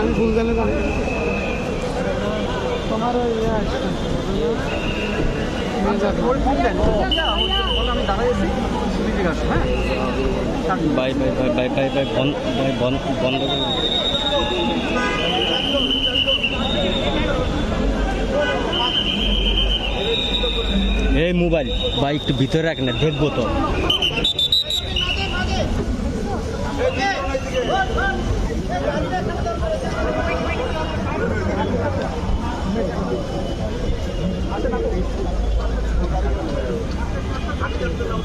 আমি ফুলদানে দাঁড়িয়ে তোমার ওই ইয়ে আছে। হ্যাঁ bye bye bye bye bye bye বন্ধ বাই বন্ধ বন্ধ এই মোবাইল একটু ভিতরে রাখ না দেখব তো।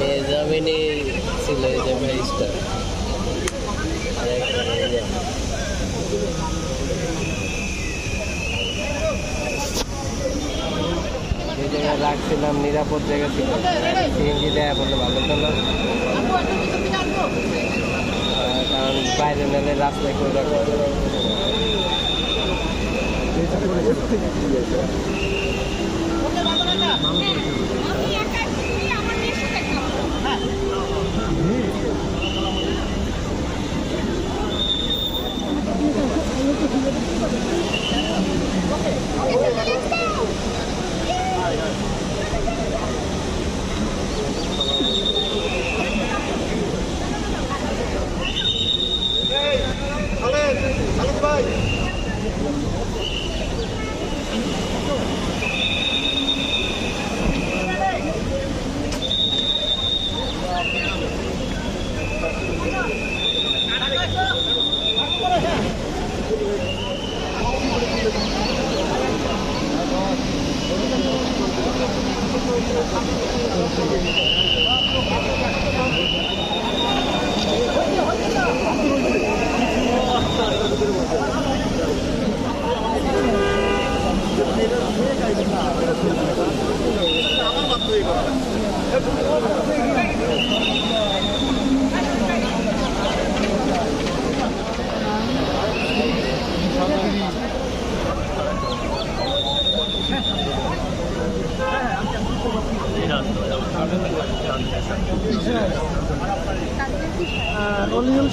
মেজামিনি ছিল এই যে ভাইসটা এই জায়গায় রাখছিলাম নিরাপদ জায়গা ছিল। সিএনজি দেয়া বললে ভালো আহ, কারণ বাইরে নালে রাস্তায় করে রাখা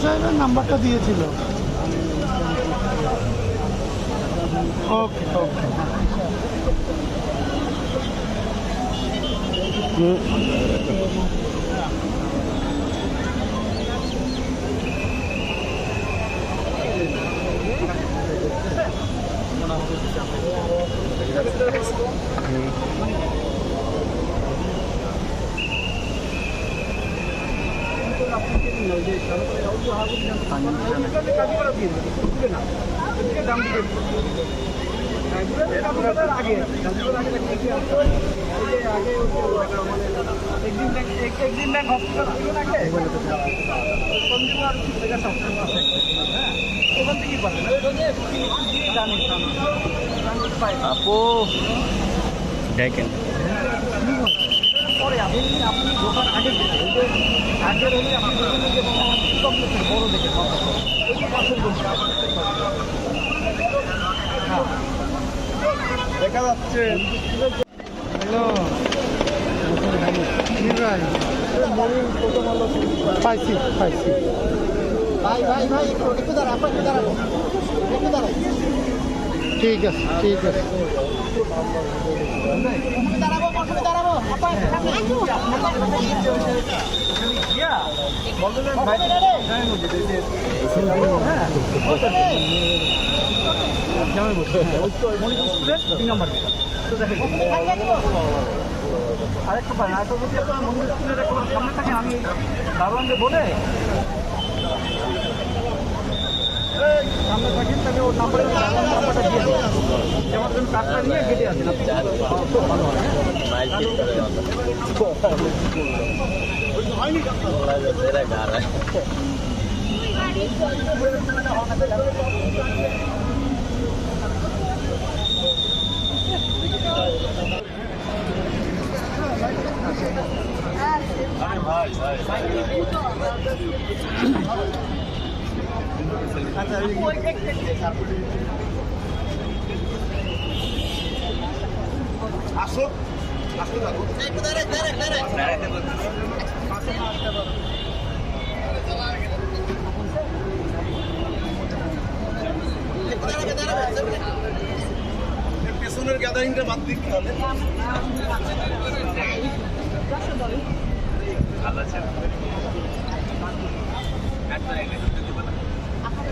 সাহেবের নাম্বারটা দিয়েছিল। ওকে ওকে। একদিন ব্যাংক হসপিটাল আগে জায়গা সবসময় আছে হ্যাঁ ওখান থেকেই পাবেন জানি আপু দেখেন। পরে আপনি আগে হলে আপনার যে কমপ্লেক্সের বড় দেখে হ্যাঁ। দেখা যাচ্ছে। হ্যালো। পাইছি পাইছি। ভাই ভাই ভাই একটু একটু দাঁড়া একটু দাঁড়াবো একটু দাঁড়াই ঠিক আছে ঠিক আছে। তো আরেকটু পারেন, আরেকটা যদি আপনার মন্দির স্কুলের সামনে থাকে, আমি দারোয়ানকে বলে সামনে থাকেন তাহলে ওর নাম্বারে নাম্বারটা দিয়ে দিন যেমন তুমি কার্ডটা নিয়ে কেটে আসেন আপনি খুব ভালো হয় হ্যাঁ? মাইল ঠিক দাঁড়াবে দাঁড়াবে পেছনের গ্যাদারিংটা বাদ দিতে হবে সরে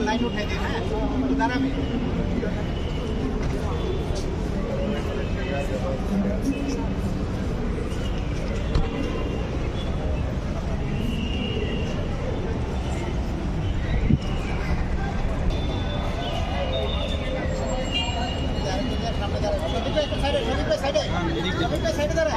লাইট উঠাই দিন হ্যাঁ একটু দাঁড়াবে সাইডে দাঁড়ায়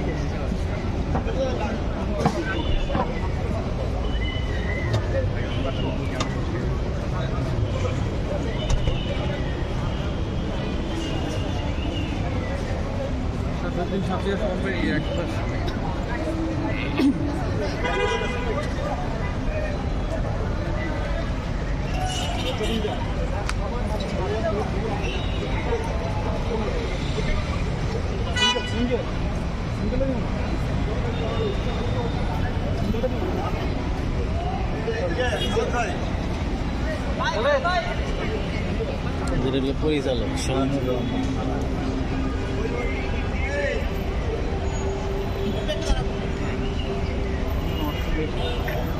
आपके फ़ोन पे ये Did it look pretty? Is that look? unique